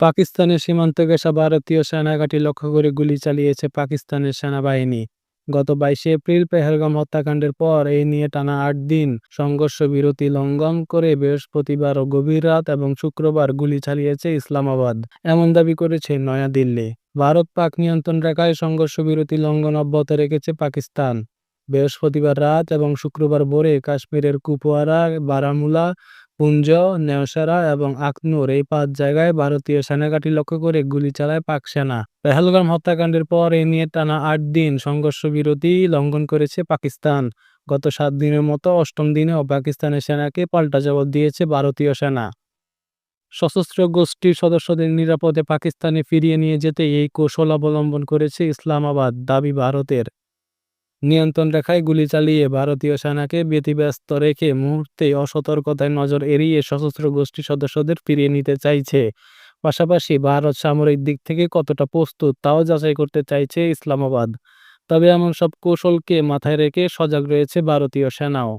পাকিস্তানের সীমান্ত ঘেঁষা ভারতীয় সেনাঘাঁটি লক্ষ্য করে গুলি চালিয়েছে পাকিস্তানের সেনাবাহিনী। গত বাইশে এপ্রিল পেহেলগাম হত্যাকাণ্ডের পর এই নিয়ে টানা আট দিন সংঘর্ষ বিরতি লঙ্ঘন করে বৃহস্পতিবার ও গভীর রাত এবং শুক্রবার গুলি চালিয়েছে ইসলামাবাদ। এমন দাবি করেছে নয়াদিল্লি। ভারত পাক নিয়ন্ত্রণ রেখায় সংঘর্ষ বিরতি লঙ্ঘন অব্যাহত রেখেছে পাকিস্তান। বৃহস্পতিবার রাত এবং শুক্রবার ভোরে কাশ্মীরের কুপওয়ারা, বারামুলা পুঞ্জ, নেওসারা এবং আখনুর এই পাঁচ জায়গায় ভারতীয় সেনাঘাঁটি লক্ষ্য করে গুলি চালায় পাক সেনা। পেহেলগাম হত্যাকাণ্ডের পর এ নিয়ে টানা আট দিন সংঘর্ষ বিরতি লঙ্ঘন করেছে পাকিস্তান। গত সাত দিনের মতো অষ্টম দিনেও পাকিস্তানের সেনাকে পাল্টা জবাব দিয়েছে ভারতীয় সেনা। সশস্ত্র গোষ্ঠীর সদস্যদের নিরাপদে পাকিস্তানে ফিরিয়ে নিয়ে যেতে এই কৌশল অবলম্বন করেছে ইসলামাবাদ, দাবি ভারতের। নিয়ন্ত্রণ রেখায় গুলি চালিয়ে ভারতীয় সেনাকে ব্যতিব্যস্ত রেখে মুহূর্তে অসতর্কতায় নজর এড়িয়ে সশস্ত্র গোষ্ঠী সদস্যদের ফিরিয়ে নিতে চাইছে। পাশাপাশি ভারত সামরিক দিক থেকে কতটা প্রস্তুত তাও যাচাই করতে চাইছে ইসলামাবাদ। তবে এমন সব কৌশলকে মাথায় রেখে সজাগ রয়েছে ভারতীয় সেনাও।